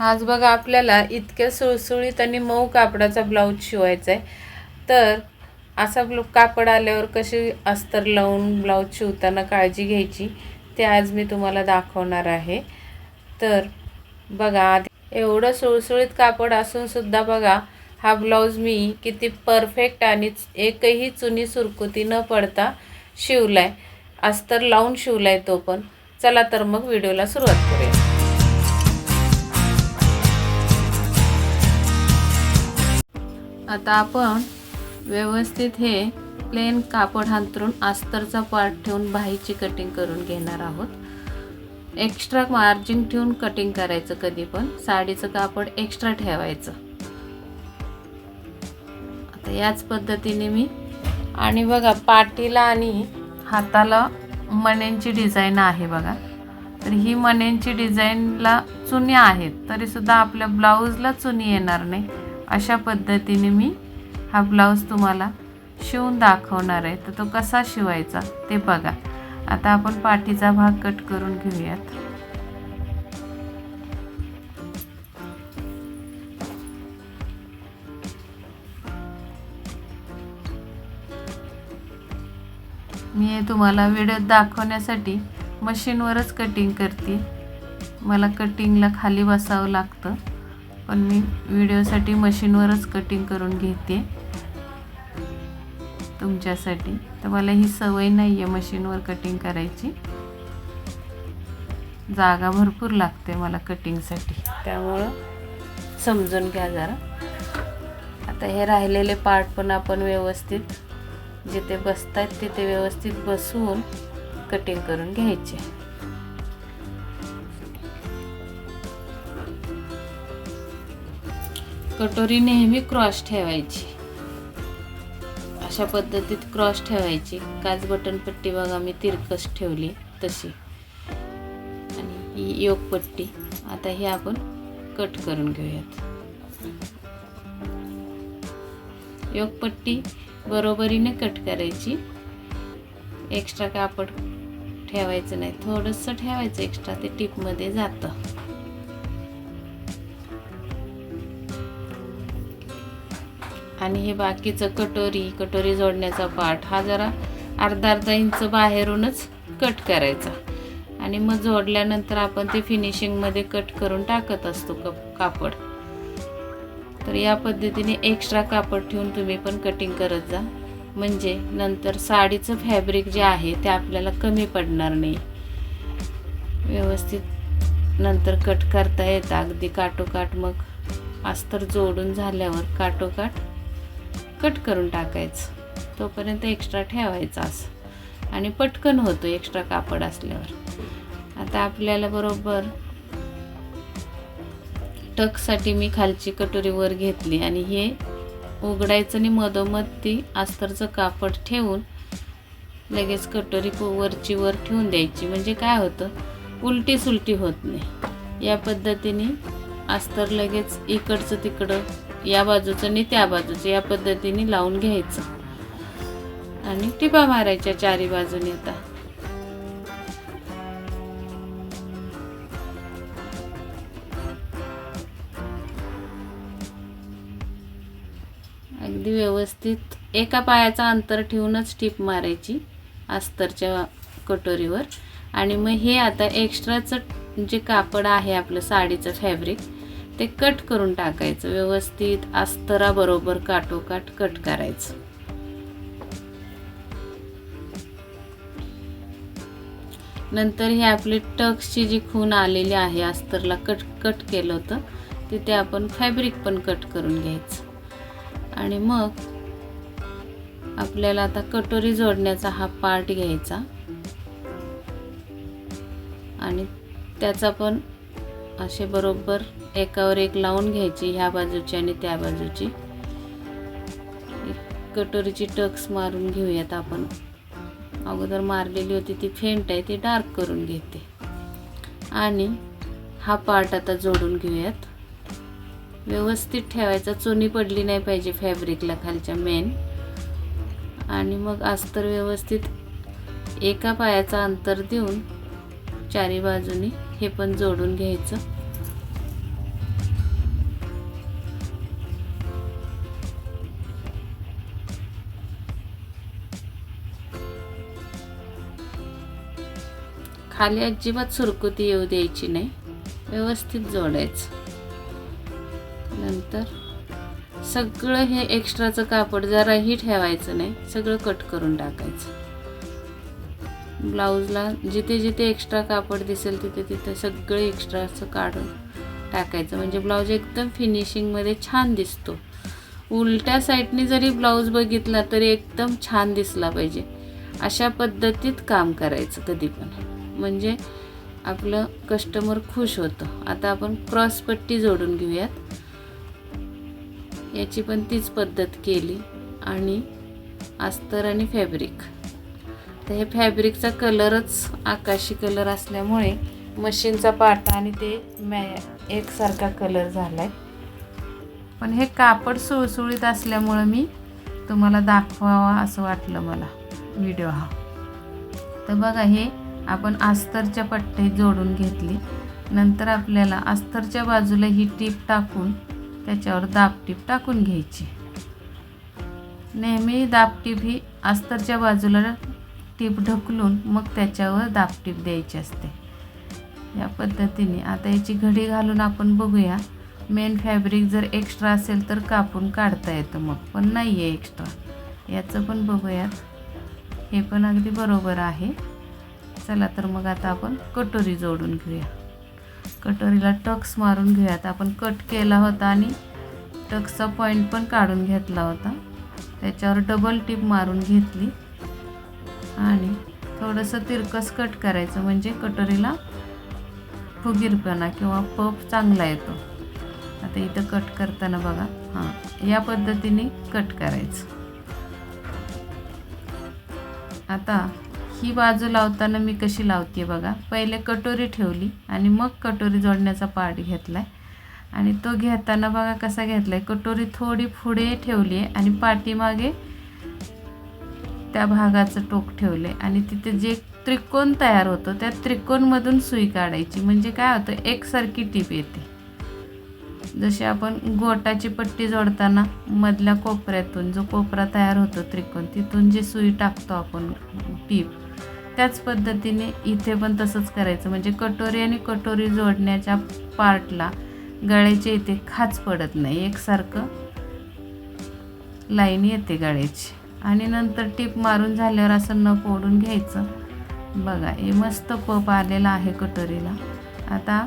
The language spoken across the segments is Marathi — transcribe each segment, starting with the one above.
आज बघा आपल्याला इतक्या सुळसुळीत आणि मऊ कापडाचा ब्लाऊज शिवायचा आहे तर असा ब्लू कापड आल्यावर कशी अस्तर लावून ब्लाऊज शिवताना काळजी घ्यायची ते आज मी तुम्हाला दाखवणार आहे. तर बघा आधी एवढं सुळसुळीत कापड असूनसुद्धा बघा हा ब्लाऊज मी किती परफेक्ट आणि एकही चुनी सुरकुती न पडता शिवलाय. अस्तर लावून शिवलाय तो पण. चला तर मग व्हिडिओला सुरुवात करूया. आता आपण व्यवस्थित हे प्लेन कापड हांतरून आस्तरचा पार्ट ठेवून बाहीची कटिंग करून घेणार आहोत. एक्स्ट्रा मार्जिन ठेवून कटिंग करायचं कधी पण. साडीचं कापड एक्स्ट्रा ठेवायचं. आता याच पद्धतीने मी आणि बघा पाठीला आणि हाताला मण्यांची डिझाईन आहे बघा. तर ही मण्यांची डिझाईनला चुन्या आहेत. तरीसुद्धा आपल्या ब्लाऊजला चुनी येणार नाही. अशा पद्धतीने मी हा ब्लाऊज तुम्हाला शिवून दाखवणार आहे. तर तो कसा शिवायचा ते बघा. आता आपण पाठीचा भाग कट करून घेऊयात. मी हे तुम्हाला व्हिडिओत दाखवण्यासाठी मशीनवरच कटिंग करते. मला कटिंगला खाली बसावं लागतं. पण मी व्हिडिओसाठी मशीनवरच कटिंग करून घेते. तुमच्यासाठी. तर मला ही सवय नाही आहे मशीनवर कटिंग करायची. जागा भरपूर लागते मला कटिंगसाठी त्यामुळं समजून घ्या जरा. आता हे राहिलेले पार्ट पण आपण व्यवस्थित जिथे बसत आहेत तिथे व्यवस्थित बसवून कटिंग करून घ्यायचे. कटोरी नेहमी क्रॉस ठेवायची. अशा पद्धतीत क्रॉस ठेवायची. काच बटन पट्टी बघा मी तिरकस ठेवली तशी. आणि ही योग पट्टी. आता ही आपण कट करून घेऊयात. योग पट्टी बरोबरीने कट करायची. एक्स्ट्रा कापड ठेवायचं नाही. थोडंसं ठेवायचं एक्स्ट्रा ते टिपमध्ये जातं. आणि हे बाकीचं कटोरी कटोरी जोडण्याचा पार्ट हा जरा अर्धा अर्धा इंच बाहेरूनच कट करायचा. आणि मग जोडल्यानंतर आपण ते फिनिशिंगमध्ये कट करून टाकत असतो कप कापड. तर या पद्धतीने एक्स्ट्रा कापड ठेवून तुम्ही पण कटिंग करत जा. म्हणजे नंतर साडीचं फॅब्रिक जे आहे ते आपल्याला कमी पडणार नाही. व्यवस्थित नंतर कट करता येतं. अगदी काटोकाट मग. अस्तर जोडून झाल्यावर काटोकाट कट करून टाकायचं. तोपर्यंत एक्स्ट्रा ठेवायचा असं. आणि पटकन होतो एक्स्ट्रा कापड असल्यावर. आता आपल्याला बरोबर टकसाठी मी खालची कटोरी वर घेतली आणि हे उघडायचं आणि मधोमध ती अस्तरचं कापड ठेवून लगेच कटोरी वरची वर ठेवून द्यायची. म्हणजे काय होतं? उलटी सुलटी होत नाही. या पद्धतीने अस्तर लगेच इकडचं तिकडं या बाजूचं आणि त्या बाजूचं या पद्धतीने लावून घ्यायचं. आणि टिपा मारायच्या चारी बाजूने आता. अगदी व्यवस्थित एका पायाचा अंतर ठेवूनच टीप मारायची अस्तरच्या कटोरीवर. आणि मग हे आता एक्स्ट्राचं जे कापड आहे आपलं साडीचं फॅब्रिक ते कट करून टाकायचं. व्यवस्थित अस्तराबरोबर काटोकाट कट करायचं. नंतर हे आपली टक्सची जी खून आलेली आहे अस्तरला कट कट केलं होतं तिथे आपण फॅब्रिक पण कट करून घ्यायचं. आणि मग आपल्याला आता कटोरी जोडण्याचा हा पार्ट घ्यायचा. आणि त्याचा पण असे बरोबर एकावर एक लावून घ्यायची ह्या बाजूची आणि त्या बाजूची. कटोरीची टक्स मारून घेऊयात आपण. अगोदर मारलेली होती ती फेंट आहे ती डार्क करून घेते. आणि हा पार्ट आता जोडून घेऊयात. व्यवस्थित ठेवायचा चुनी पडली नाही पाहिजे फॅब्रिकला खालच्या मेन. आणि मग अस्तर व्यवस्थित एका पायाचा अंतर देऊन चारी बाजूनी हे पण जोडून घ्यायचं. खाली अजिबात सुरकुती येऊ द्यायची नाही. व्यवस्थित जोडायचं. नंतर सगळं हे एक्स्ट्राचं कापड जराही ठेवायचं नाही. सगळं कट करून टाकायचं. ब्लाऊजला जिथे जिथे एक्स्ट्रा कापड दिसेल तिथे तिथे सगळे एक्स्ट्राचं काढून टाकायचं. म्हणजे ब्लाऊज एकदम फिनिशिंगमध्ये छान दिसतो. उलट्या साईडने जरी ब्लाऊज बघितला तरी एकदम छान दिसला पाहिजे. अशा पद्धतीत काम करायचं कधी पण. म्हणजे आपलं कस्टमर खुश होतं. आता आपण क्रॉस पट्टी जोडून घेऊयात. याची पण तीच पद्धत केली. आणि अस्तर आणि फॅब्रिक तर हे फॅब्रिकचा कलरच आकाशी कलर असल्यामुळे मशीनचा पाटा आणि ते मॅ एकसारखा कलर झाला आहे पण हे कापड सुळसुळीत असल्यामुळं मी तुम्हाला दाखवावा असं वाटलं मला व्हिडिओ हा. तर बघा हे आपण अस्तरच्या पट्टे जोडून घेतली. नंतर आपल्याला अस्तरच्या बाजूला ही टीप टाकून त्याच्यावर दाबटीप टाकून घ्यायची. नेहमी दाबटीप ही अस्तरच्या बाजूला टीप ढकलून मग त्याच्यावर दाब टीप द्यायची असते. या पद्धतीने. आता याची घडी घालून आपण बघूया. मेन फॅब्रिक जर एक्स्ट्रा असेल तर कापून काढता येतं मग पण नाही आहे एक्स्ट्रा. याचं पण बघूयात हे पण अगदी बरोबर आहे. चला तर मग आता आपण कटोरी जोडून घेऊया. कटोरीला टक्स मारून घेऊयात. आपण कट केला होता आणि टक्सचा पॉईंट पण काढून घेतला होता. त्याच्यावर डबल टीप मारून घेतली. आणि थोडंसं तिरकस कट करायचं म्हणजे कटोरीला फुगीरपणा किंवा पफ चांगला येतो. आता इथं कट करताना बघा हां या पद्धतीने कट करायचं. आता ही बाजू लावताना मी कशी लावते बघा पहिले कटोरी ठेवली आणि मग कटोरी जोडण्याचा पार्ट घेतला आहे आणि तो घेताना बघा कसा घेतला आहे कटोरी थोडी पुढे ठेवली आहे आणि पाठीमागे त्या भागाचं टोक ठेवलं आहे आणि तिथे जे त्रिकोण तयार होतो त्या त्रिकोणमधून सुई काढायची. म्हणजे काय होतं एकसारखी टीप येते. जशी आपण गोटाची पट्टी जोडताना मधल्या कोपऱ्यातून जो कोपरा तयार होतो त्रिकोण तिथून जी सुई टाकतो आपण टीप त्याच पद्धतीने इथे पण तसंच करायचं. म्हणजे कटोरी आणि कटोरी जोडण्याच्या पार्टला गळ्याच्या इथे खाच पडत नाही. एकसारखं लाईन येते गळ्याची. आणि नंतर टीप मारून झाल्यावर असं नख ओढून घ्यायचं. बघा हे मस्त पप आलेला आहे कटोरीला. आता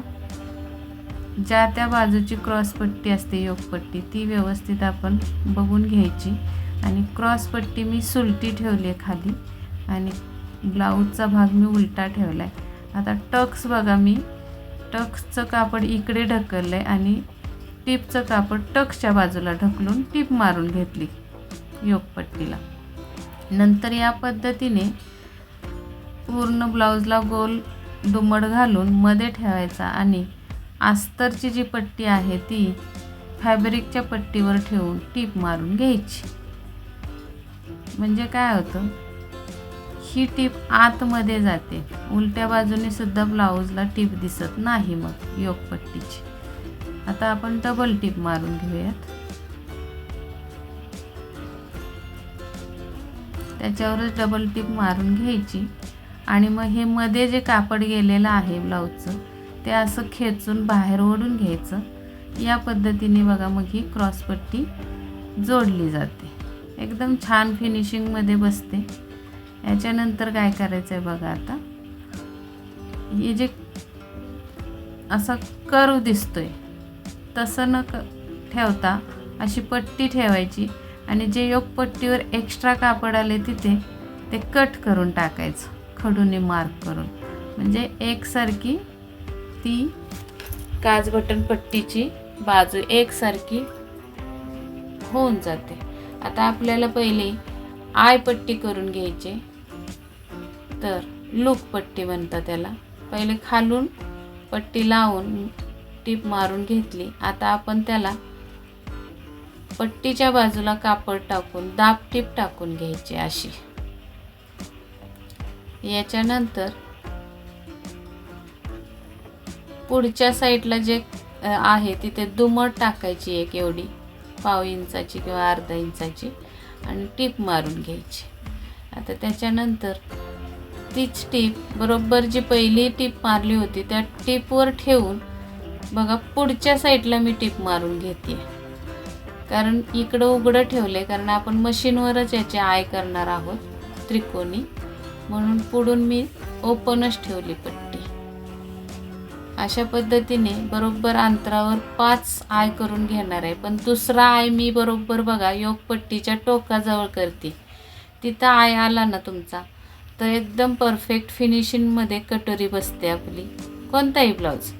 ज्या त्या बाजूची क्रॉसपट्टी असते योगपट्टी ती व्यवस्थित आपण बघून घ्यायची. आणि क्रॉसपट्टी मी सुलटी ठेवली आहे खाली आणि ब्लाऊजचा भाग मी उलटा ठेवला आहे आता टक्स बघा मी टक्सचं कापड इकडे ढकललं आहे आणि टिपचं कापड टक्सच्या बाजूला ढकलून टीप मारून घेतली. योगपट्टीला. नंतर या पद्धतीने पूर्ण ब्लाऊजला गोल दुमड घालून मध्ये ठेवायचा आणि आस्तरची जी पट्टी आहे ती फॅब्रिकच्या पट्टीवर ठेवून टीप मारून घ्यायची. म्हणजे काय होतं? ही टीप आतमध्ये जाते. उलट्या बाजूने सुद्धा ब्लाऊजला टीप दिसत नाही मग योगपट्टीची. आता आपण डबल टीप मारून घेऊयात. त्याच्यावरच डबल टीप मारून घ्यायची. आणि मग हे मध्ये जे कापड गेलेलं आहे ब्लाऊजचं ते असं खेचून बाहेर ओढून घ्यायचं. या पद्धतीने बघा मग ही क्रॉसपट्टी जोडली जाते. एकदम छान फिनिशिंगमध्ये बसते. याच्यानंतर काय करायचं आहे बघा आता. हे जे असा कर्व दिसतोय तसं न क ठेवता अशी पट्टी ठेवायची. आणि जे योग पट्टीवर एक्स्ट्रा कापड आले तिथे ते कट करून टाकायचं खडूने मार्क करून. म्हणजे एकसारखी ती काज बटन पट्टीची बाजू एकसारखी होऊन जाते. आता आपल्याला पहिले आय पट्टी करून घ्यायचे. तर लूक पट्टी म्हणतात त्याला. पहिले खालून पट्टी लावून टीप मारून घेतली. आता आपण त्याला पट्टीच्या बाजूला कापड टाकून दाब टीप टाकून घ्यायची अशी. याच्यानंतर पुढच्या साईडला जे आहे तिथे दुमट टाकायची एक एवढी पाव इंचाची किंवा अर्धा इंचाची आणि टीप मारून घ्यायची. आता त्याच्यानंतर तीच टीप बरोबर जी पहिली टीप मारली होती त्या टीपवर ठेवून बघा पुढच्या साईडला मी टीप मारून घेते. कारण इकडं उघडं ठेवले कारण आपण मशीनवरच याचे आय करणार आहोत त्रिकोणी. म्हणून पुढून मी ओपनच ठेवली पट्टी. अशा पद्धतीने बरोबर अंतरावर पाच आय करून घेणार आहे. पण दुसरा आय मी बरोबर बघा योगपट्टीच्या टोकाजवळ करते. तिथं आय आला ना तुमचा तर एकदम परफेक्ट फिनिशिंगमध्ये कटोरी बसते आपली. कोणताही ब्लाऊज.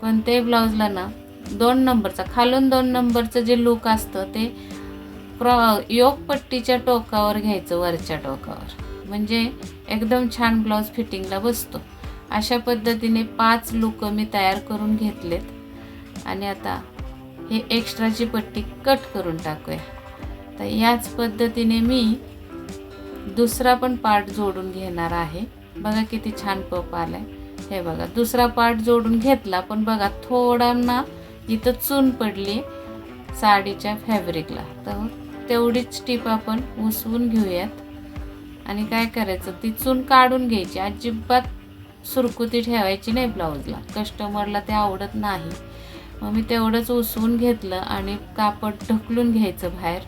कोणत्याही ब्लाऊजला ना दोन नंबरचा खालून दोन नंबरचं जे लूक असतं ते क्रॉ योगपट्टीच्या टोकावर घ्यायचं वरच्या टोकावर. म्हणजे एकदम छान ब्लाऊज फिटिंगला बसतो. अशा पद्धतीने पाच लूक मी तयार करून घेतलेत. आणि आता हे एक्स्ट्राची पट्टी कट करून टाकूया. तर याच पद्धतीने मी दुसरा पण पार्ट जोडून घेणार आहे. बघा किती छान पप आलाय. हे बघा दुसरा पार्ट जोडून घेतला पण बघा थोडा ना इथं चून पडली साडीच्या फॅब्रिकला. तर तेवढीच टीप आपण उसवून घेऊयात. आणि काय करायचं? ती चून काढून घ्यायची. अजिबात सुरकुती ठेवायची नाही ब्लाऊजला. कस्टमरला ते आवडत नाही. मग मी तेवढंच उसवून घेतलं आणि कापड ढकलून घ्यायचं बाहेर.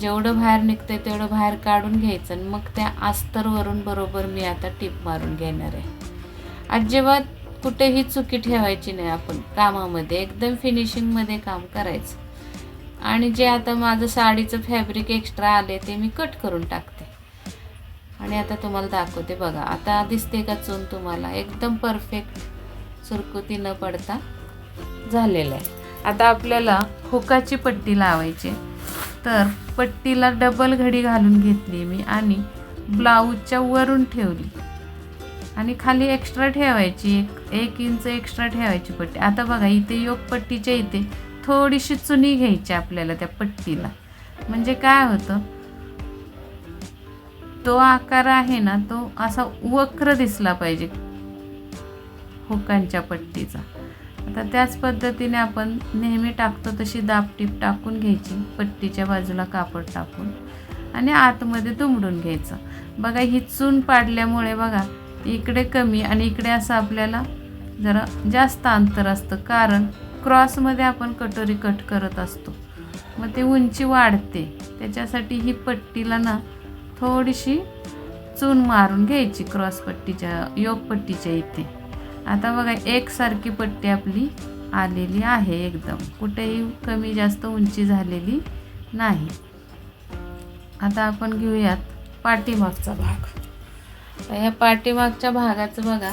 जेवढं बाहेर निघतंय तेवढं बाहेर काढून घ्यायचं आणि मग त्या अस्तरवरून बरोबर मी आता टीप मारून घेणार आहे. अजिबात कुठेही चुकी ठेवायची नाही आपण. कामामध्ये एकदम फिनिशिंगमध्ये काम करायचं. आणि जे आता माझं साडीचं फॅब्रिक एक्स्ट्रा आले ते मी कट करून टाकते. आणि आता तुम्हाला दाखवते बघा. आता दिसते का चून तुम्हाला? एकदम परफेक्ट सुरकुती न पडता झालेलं आहे. आता आपल्याला हुकाची पट्टी लावायची तर पट्टीला डबल घडी घालून घेतली मी आणि ब्लाऊजच्या वरून ठेवली. आणि खाली एक्स्ट्रा ठेवायची एक एक इंच एक्स्ट्रा ठेवायची पट्टी. आता बघा इथे योग पट्टीच्या इथे थोडीशी चुनी घ्यायची आपल्याला त्या पट्टीला. म्हणजे काय होतं? तो आकार आहे ना तो असा वक्र दिसला पाहिजे हुकांच्या पट्टीचा. आता त्याच पद्धतीने आपण नेहमी टाकतो तशी दापटीप टाकून घ्यायची पट्टीच्या बाजूला कापड टाकून. आणि आतमध्ये दुमडून घ्यायचं. बघा ही चून पाडल्यामुळे बघा इकडे कमी आणि इकडे असं आपल्याला जरा जास्त अंतर असतं. कारण क्रॉसमध्ये आपण कटोरी कट करत असतो. मग ते उंची वाढते. त्याच्यासाठी ही पट्टीला ना थोडीशी चून मारून घ्यायची क्रॉस पट्टीच्या योग पट्टीच्या इथे. आता बघा एकसारखी पट्टी आपली आलेली आहे एकदम. कुठेही कमी जास्त उंची झालेली नाही. आता आपण घेऊयात पाठीमागचा भाग. ह्या पाठीमागच्या भागाचं बघा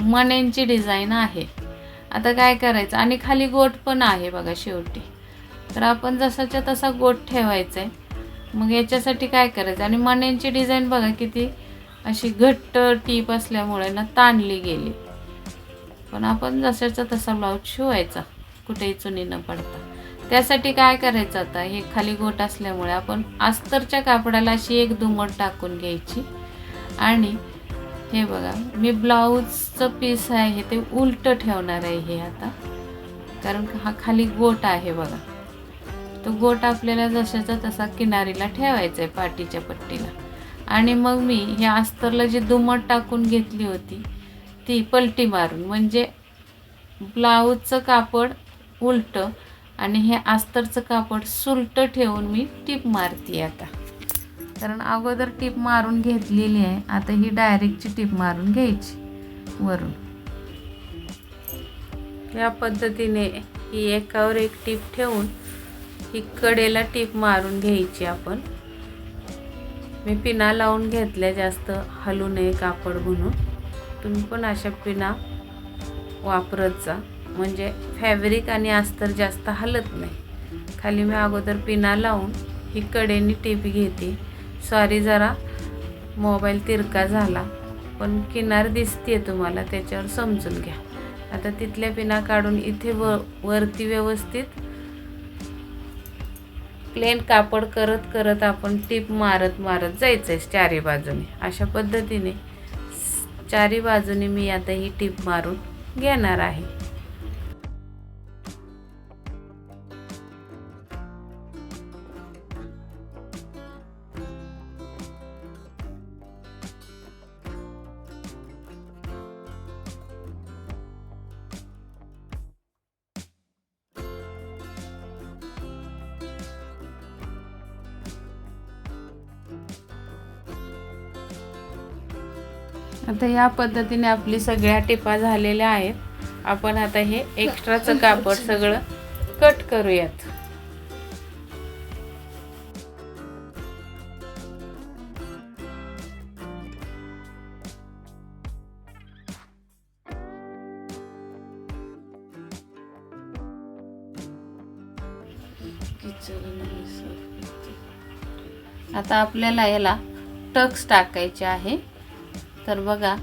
मण्यांची डिझाईन आहे. आता काय करायचं? आणि खाली गोट पण आहे बघा शेवटी. तर आपण जसाच्या तसा गोट ठेवायचा आहे मग याच्यासाठी काय करायचं? आणि मण्यांची डिझाईन बघा किती अशी घट्ट टीप असल्यामुळे ना ताणली गेली. पण आपण जसाचा तसा ब्लाऊज शिवायचा कुठेही चुनी न पडता. त्यासाठी काय करायचं आता? हे खाली गोट असल्यामुळे आपण अस्तरच्या कापडाला अशी एक दुमट टाकून घ्यायची. आणि हे बघा मी ब्लाऊजचं पीस आहे ते उलटं ठेवणार आहे हे आता. कारण हा खाली गोट आहे बघा. तो गोट आपल्याला जशाचा तसा किनारीला ठेवायचा आहे पाठीच्या पट्टीला. आणि मग मी हे अस्तरला जी दुमट टाकून घेतली होती ती पलटी मारून म्हणजे ब्लाऊजचं कापड उलटं आणि हे अस्तरचं कापड सुलटं ठेवून मी टीप मारते आता. कारण अगोदर टीप मारून घेतलेली आहे. आता ही डायरेक्टची टीप मारून घ्यायची. वरून. या पद्धतीने ही एकावर एक टीप ठेवून ही कडेला टीप मारून घ्यायची आपण. मी पिना लावून घेतल्या जास्त हलू नये कापड म्हणून. तुम्ही पण अशा पिना वापरत जा. म्हणजे फॅब्रिक आणि अस्तर जास्त हलत नाही. खाली मी अगोदर पिना लावून ही कडेनी टीप घेते. सॉरी जरा मोबाईल तिरका झाला. पण किनार दिसते तुम्हाला त्याच्यावर समजून घ्या. आता तिथल्या पिना काढून इथे व वरती व्यवस्थित प्लेन कापड करत करत आपण टीप मारत मारत जायचं आहे चारी बाजूने. अशा पद्धतीने चारी बाजूने मी आता ही टीप मारून घेणार आहे. तर ह्या पद्धतीने आपली सगळ्या टिपा झालेल्या आहेत. आपण आता हे एक्स्ट्राचं कापड सगळं कट करूयात. आता आपल्याला याला टक्स टाकायचे आहे. तर बघा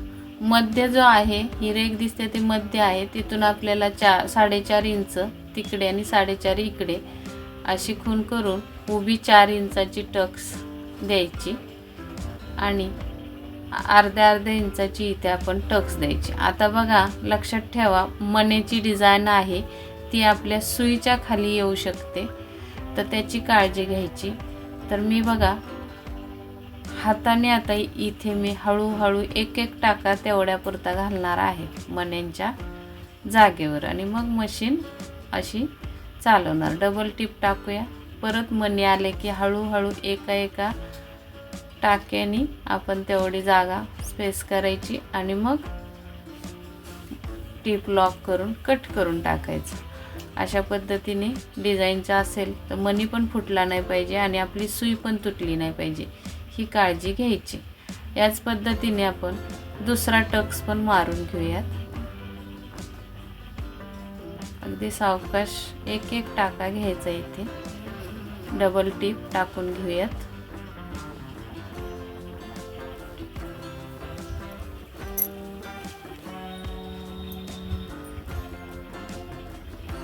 मध्य जो आहे ही रेख दिसते ते मध्य आहे. तिथून आपल्याला चार साडेचार इंच तिकडे आणि साडेचार इकडे अशी खून करून उभी चार इंचाची टक्स द्यायची आणि अर्ध्या अर्ध्या इंचाची इथे आपण टक्स द्यायची. आता बघा लक्षात ठेवा मनेची डिझाईन आहे ती आपल्या सुईच्या खाली येऊ शकते. तर त्याची काळजी घ्यायची. तर मी बघा हाताने आता इथे मी हळूहळू एक एक टाका तेवढ्यापुरता घालणार आहे मण्यांच्या जागेवर. आणि मग मशीन अशी चालवणार. डबल टिप टाकूया. परत मणी आले की हळूहळू एका एका टाक्याने आपण तेवढी जागा स्पेस करायची आणि मग टिप लॉक करून कट करून टाकायचं. अशा पद्धतीने डिझाईनचा असेल तर मनी पण फुटला नाही पाहिजे आणि आपली सुई पण तुटली नाही पाहिजे. ही काळजी घ्यायची. याच पद्धतीने आपण दुसरा टक्स पण मारून घेऊयात. अगदी सावकाश एक एक टाका घ्यायचा इथे. डबल टीप टाकून घेऊयात.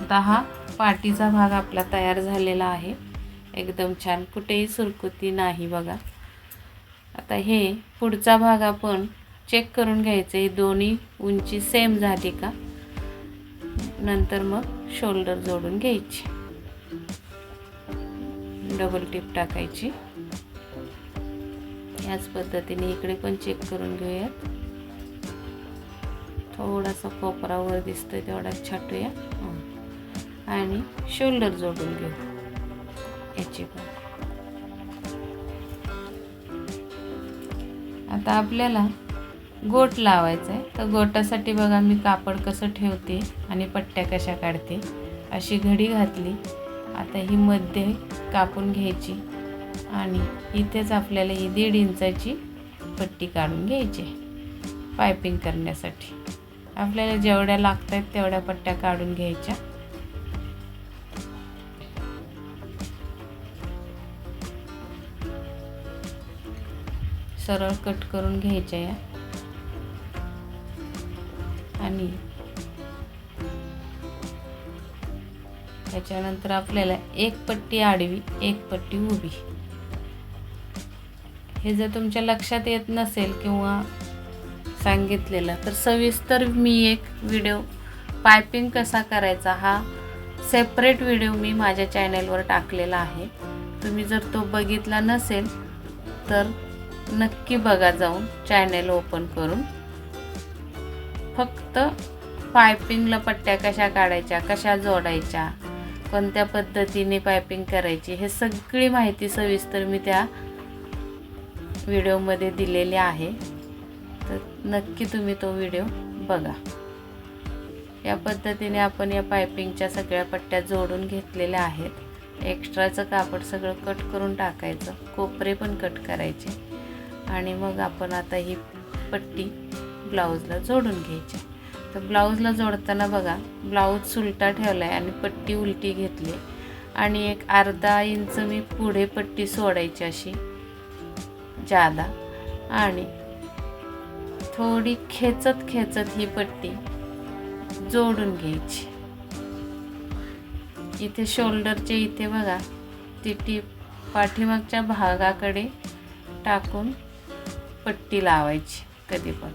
आता हा पाटीचा भाग आपला तयार झालेला आहे. एकदम छान कुठेही सुरकुती नाही बघा. आता हे पुढचा भाग आपण चेक करून घ्यायचं. आहे दोन्ही उंची सेम झाली का? नंतर मग शोल्डर जोडून घ्यायची. डबल टिप टाकायची. याच पद्धतीने इकडे पण चेक करून घेऊयात. थोडासा कोपरा वर दिसतोय तेवढा छाटूया. आणि शोल्डर जोडून घेऊ. याची पण. आता आपल्याला गोट लावायचं आहे तर गोटासाठी बघा मी कापड कसं ठेवते आणि पट्ट्या कशा काढते. अशी घडी घातली. आता ही मध्ये कापून घ्यायची. आणि इथेच आपल्याला ही दीड इंचाची पट्टी काढून घ्यायची पायपिंग करण्यासाठी. आपल्याला जेवढ्या लागत आहेत तेवढ्या पट्ट्या काढून घ्यायच्या. सरळ कट करून घ्यायच्या या. आणि त्याच्यानंतर आपल्याला एक पट्टी आडवी एक पट्टी उभी. हे जर तुमच्या लक्षात येत नसेल किंवा सांगितलेलं तर सविस्तर मी एक व्हिडिओ पायपिंग कसा करायचा हा सेपरेट व्हिडिओ मी माझ्या चॅनेलवर टाकलेला आहे. तुम्ही जर तो बघितला नसेल तर नक्की बघा जाऊन चॅनेल ओपन करून. फक्त पायपिंगला पट्ट्या कशा काढायच्या कशा जोडायच्या कोणत्या पद्धतीने पायपिंग करायची हे सगळी माहिती सविस्तर मी त्या व्हिडिओमध्ये दिलेली आहे. तर नक्की तुम्ही तो व्हिडिओ बघा. या पद्धतीने आपण या पायपिंगच्या सगळ्या पट्ट्या जोडून घेतलेल्या आहेत. एक्स्ट्राचं कापड सगळं कट करून टाकायचं. कोपरे पण कट करायचे. आणि मग आपण आता ही पट्टी ब्लाऊजला जोडून घ्यायची. तर ब्लाऊजला जोडताना बघा ब्लाऊज सुलटा ठेवला आहे आणि पट्टी उलटी घेतली. आणि एक अर्धा इंच मी पुढे पट्टी सोडायची अशी जादा. आणि थोडी खेचत खेचत ही पट्टी जोडून घ्यायची. इथे शोल्डरचे इथे बघा ती टीप पाठीमागच्या भागाकडे टाकून पट्टी लावायची कधी पण.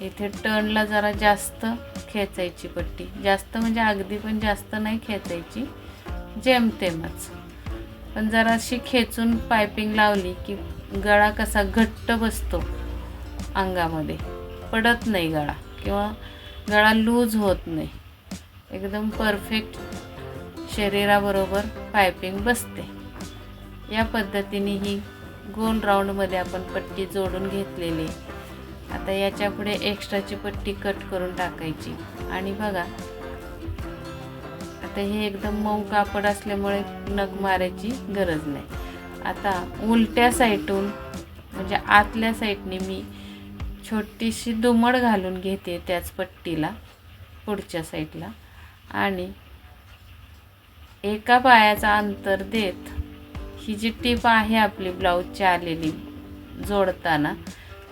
इथे टर्नला जरा जास्त खेचायची पट्टी. जास्त म्हणजे अगदी पण जास्त नाही खेचायची. जेमतेमच. पण जराशी खेचून पायपिंग लावली की गळा कसा घट्ट बसतो अंगामध्ये. पडत नाही गळा किंवा गळा लूज होत नाही. एकदम परफेक्ट शरीराबरोबर पायपिंग बसते. या पद्धतीने ही गोल राऊंडमध्ये आपण पट्टी जोडून घेतलेली. आता याच्यापुढे एक्स्ट्राची पट्टी कट करून टाकायची. आणि बघा आता हे एकदम मऊ कापड असल्यामुळे नग मारायची गरज नाही. आता उलट्या साईडून म्हणजे आतल्या साईडने मी छोटीशी दुमड घालून घेते त्याच पट्टीला पुढच्या साईडला आणि एका पायाचा अंतर देत ही जी टीप आहे आपली ब्लाऊजची आलेली जोडताना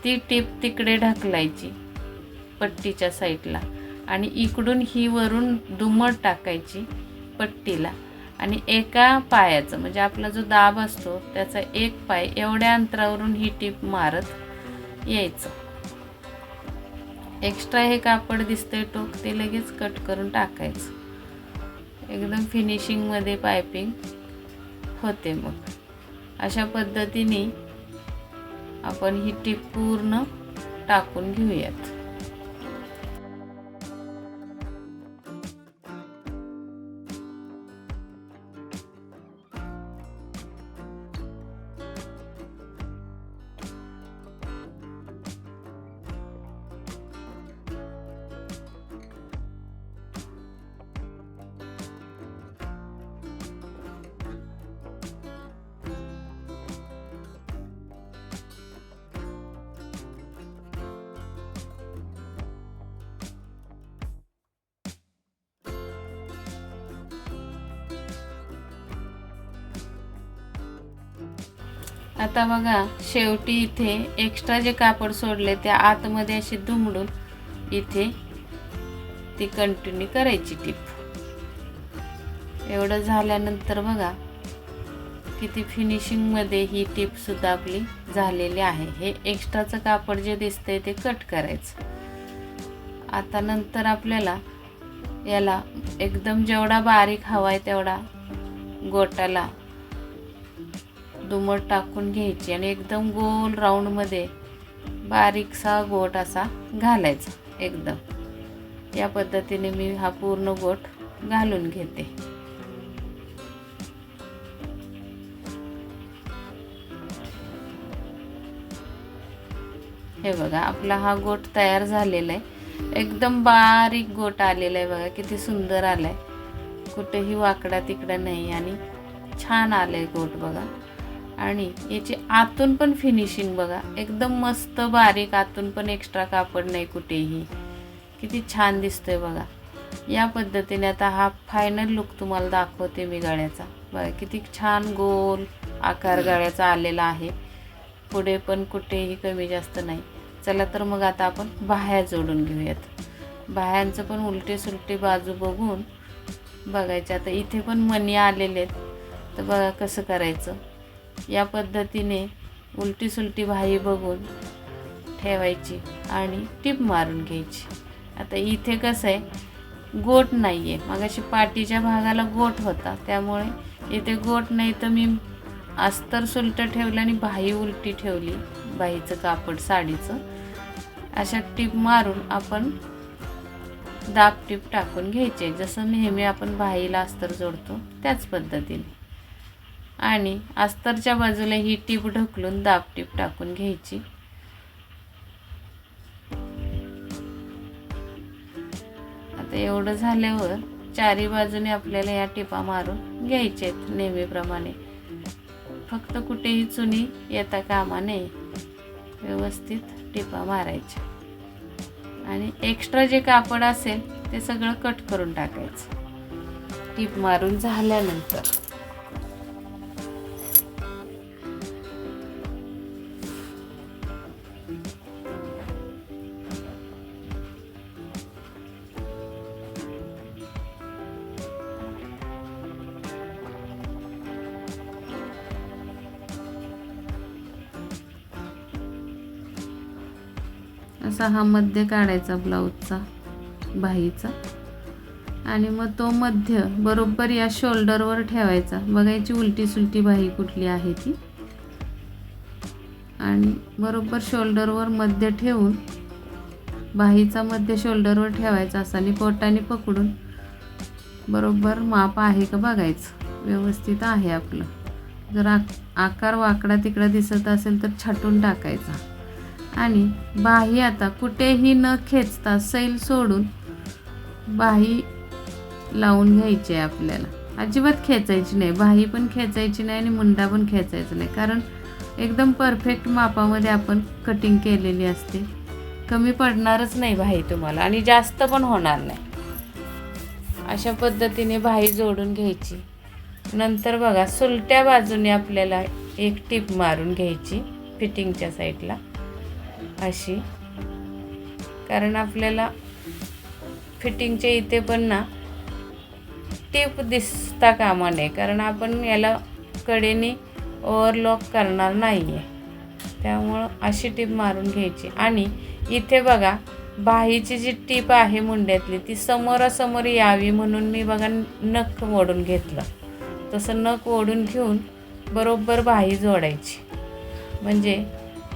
ती टीप तिकडे ढकलायची पट्टीच्या साईडला. आणि इकडून ही वरून दुमट टाकायची पट्टीला. आणि एका पायाचं म्हणजे आपला जो दाब असतो त्याचा एक पाय एवढ्या अंतरावरून ही टीप मारत यायचं. एक्स्ट्रा हे कापड दिसतंय टोक ते लगेच कट करून टाकायचं. एकदम फिनिशिंगमध्ये पायपिंग होते मग. अशा पद्धतीने आपण ही टीप पूर्ण टाकून घेऊयात. आता बघा शेवटी इथे एक्स्ट्रा जे कापड सोडले ते आतमध्ये अशी दुमडून इथे ती कंटिन्यू करायची टीप. एवढं झाल्यानंतर बघा किती फिनिशिंगमध्ये ही टीपसुद्धा आपली झालेली आहे. हे एक्स्ट्राचं कापड जे दिसतंय ते कट करायचं. आता नंतर आपल्याला याला एकदम जेवढा बारीक हवा आहे तेवढा गोटाला दुमट टाकून घ्यायची आणि एकदम गोल राऊंडमध्ये बारीकसा गोट असा घालायचा एकदम. या पद्धतीने मी हा पूर्ण गोट घालून घेते. हे बघा आपला हा गोट तयार झालेला आहे. एकदम बारीक गोट आलेला आहे बघा किती सुंदर आलाय. कुठेही वाकडा तिकडा नाही आणि छान आलंय गोट बघा. आणि याची आतून पण फिनिशिंग बघा. एकदम मस्त बारीक आतून पण एक्स्ट्रा कापड नाही कुठेही. किती छान दिसतोय बघा. या पद्धतीने आता हा फायनल लुक तुम्हाला दाखवते मी गाळ्याचा. बघा किती छान गोल आकार गाळ्याचा आलेला आहे. पुढे पण कुठेही कमी जास्त नाही. चला तर मग आता आपण बाह्या जोडून घेऊयात. बाह्यांचं पण उलटे सुलटे बाजू बघून बघायचे. आता इथे पण मणी आलेले आहेत. तर बघा कसं करायचं. या पद्धतीने उलटी सुलटी भाई बघून ठेवायची आणि टीप मारून घ्यायची. आता इथे कसं आहे गोट नाही आहे मग अशी पाठीच्या भागाला गोट होता. त्यामुळे इथे गोट नाही तर मी अस्तर सुलटं ठेवलं आणि भाई उलटी ठेवली बाईचं कापड साडीचं. अशा टीप मारून आपण दाब टीप टाकून घ्यायचे जसं नेहमी आपण भाईला अस्तर जोडतो त्याच पद्धतीने. आणि अस्तरच्या बाजूला ही टीप ढकलून दाब टीप टाकून घ्यायची. आता एवढं झाल्यावर चारी बाजूने आपल्याला या टिपा मारून घ्यायच्या आहेत नेहमीप्रमाणे. फक्त कुठेही चुनी येता कामा नये. व्यवस्थित टिपा मारायच्या. आणि एक्स्ट्रा जे कापड असेल ते सगळं कट करून टाकायचं. टीप मारून झाल्यानंतर. असा हा मध्य काढायचा ब्लाऊजचा बाहीचा. आणि मग तो मध्य बरोबर या शोल्डरवर ठेवायचा. बघायची उलटी सुलटी बाही कुठली आहे ती. आणि बरोबर शोल्डरवर मध्य ठेवून बाहीचा मध्य शोल्डरवर ठेवायचा असा आणि पोटाने पकडून. बरोबर माप आहे का बघायचं. व्यवस्थित आहे आपलं. जर आ आकार वाकडा तिकडा दिसत असेल तर छाटून टाकायचा. आणि बाही आता कुठेही न खेचता सैल सोडून बाही लावून घ्यायची आहे आपल्याला. अजिबात खेचायची नाही. बाही पण खेचायची नाही आणि मुंडा पण खेचायचा नाही. कारण एकदम परफेक्ट मापामध्ये आपण कटिंग केलेली असते. कमी पडणारच नाही बाही तुम्हाला आणि जास्त पण होणार नाही. अशा पद्धतीने बाही जोडून घ्यायची. नंतर बघा सुलट्या बाजूने आपल्याला एक टीप मारून घ्यायची फिटिंगच्या साईडला अशी. कारण आपल्याला फिटिंगच्या इथे पण ना टीप दिसता कामा नये. कारण आपण याला कडेने ओव्हरलॉक करणार नाही आहे त्यामुळं अशी टीप मारून घ्यायची. आणि इथे बघा बाहीची जी टीप आहे मुंड्यातली ती समोरासमोर यावी म्हणून मी बघा नख ओढून घेतलं. तसं नख ओढून घेऊन बरोबर बाही जोडायची. म्हणजे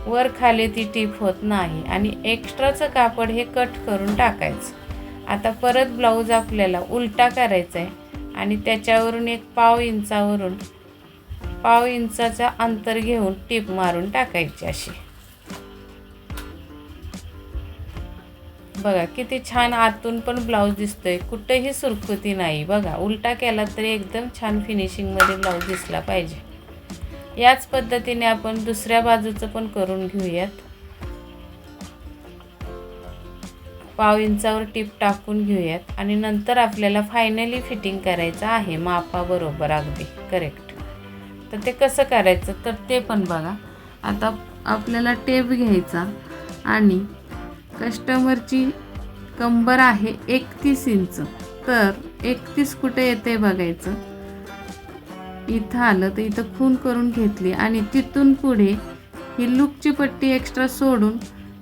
वर खाली ती टीप होत नाही आणि एक्स्ट्राचं कापड हे कट करून टाकायचं. आता परत ब्लाऊज आपल्याला उलटा करायचा आहे आणि त्याच्यावरून एक पाव इंचावरून पाव इंचाचा अंतर घेऊन टीप मारून टाकायची अशी. बघा किती छान आतून पण ब्लाऊज दिसतोय. कुठेही सुरकुती नाही. बघा उलटा केला तरी एकदम छान फिनिशिंगमध्ये ब्लाऊज दिसला पाहिजे. याच पद्धतीने आपण दुसऱ्या बाजूचं पण करून घेऊयात. पाव इंचावर टीप टाकून घेऊयात. आणि नंतर आपल्याला फायनली फिटिंग करायचं आहे मापाबरोबर अगदी करेक्ट तर ते कसं करायचं? तर ते पण बघा. आता आपल्याला टेप घ्यायचा आणि कस्टमरची कंबर आहे एकतीस इंच. तर एकतीस कुठे येते बघायचं? इथं आलं तर इथं खून करून घेतली आणि तिथून पुढे ही लुकची पट्टी एक्स्ट्रा सोडून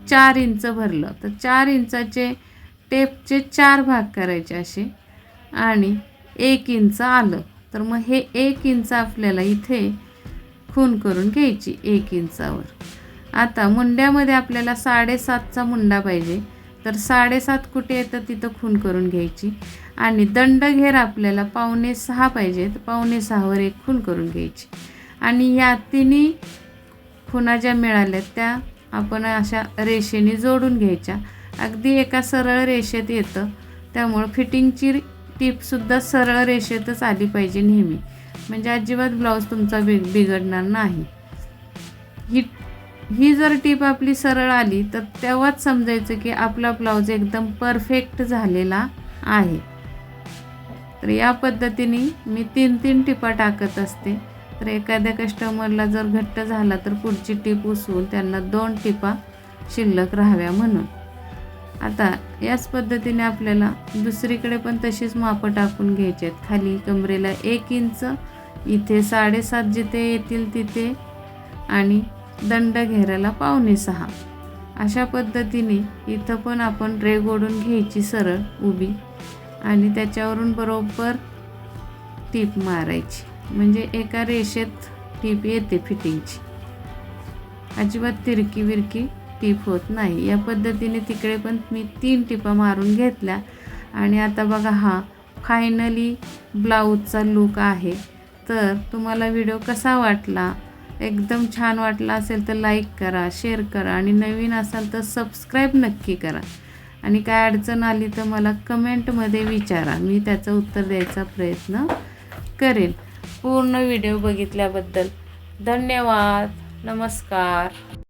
चार इंच भरलं. तर चार इंचाचे टेपचे चार भाग करायचे असे आणि एक इंच आलं. तर मग हे एक इंच आपल्याला इथे खून करून घ्यायची एक इंचावर. आता मुंड्यामध्ये आपल्याला साडेसातचा मुंडा पाहिजे. तर साडेसात कुठे येतं तिथं खून करून घ्यायची. आणि दंडघेर आपल्याला पावणे सहा पाहिजे तर पावणे सहावर एक खून करून घ्यायची. आणि या तिन्ही खुणा ज्या मिळाल्या त्या आपण अशा रेषेने जोडून घ्यायच्या. अगदी एका सरळ रेषेत येतं त्यामुळं फिटिंगची टीपसुद्धा सरळ रेषेतच आली पाहिजे नेहमी. म्हणजे अजिबात ब्लाऊज तुमचा बिग बिघडणार नाही. ही ही जर टीप आपली सरळ आली तर तेव्हाच समजायचं की आपला ब्लाऊज एकदम परफेक्ट झालेला आहे. तर या पद्धतीने मी तीन तीन टिपा टाकत असते. तर एखाद्या कस्टमरला जर घट्ट झाला तर पुढची टीप उसवून त्यांना दोन टिपा शिल्लक राहाव्या म्हणून. आता याच पद्धतीने आपल्याला दुसरीकडे पण तशीच मापं टाकून घ्यायची आहेत. खाली कमरेला एक इंच इथे साडेसात जिथे येतील तिथे आणि दंड घेरायला पावणे सहा. अशा पद्धतीने इथं पण आपण रेग ओढून घ्यायची सरळ उभी आणि त्याच्यावरून बरोबर टीप मारायची. म्हणजे एका रेषेत टीप येते फिटिंगची. अजिबात तिरकी विरकी टीप होत नाही. या पद्धतीने तिकडे पण मी तीन टिपा मारून घेतल्या आणि आता बघा हा फायनली ब्लाऊजचा लूक आहे. तर तुम्हाला व्हिडिओ कसा वाटला? एकदम छान वाटला असेल तर लाईक करा शेअर करा आणि नवीन असाल तर सबस्क्राईब नक्की करा. आणि काय अडचण आली तर मला कमेंटमध्ये विचारा. मी त्याचं उत्तर द्यायचा प्रयत्न करेन. पूर्ण व्हिडिओ बघितल्याबद्दल धन्यवाद. नमस्कार.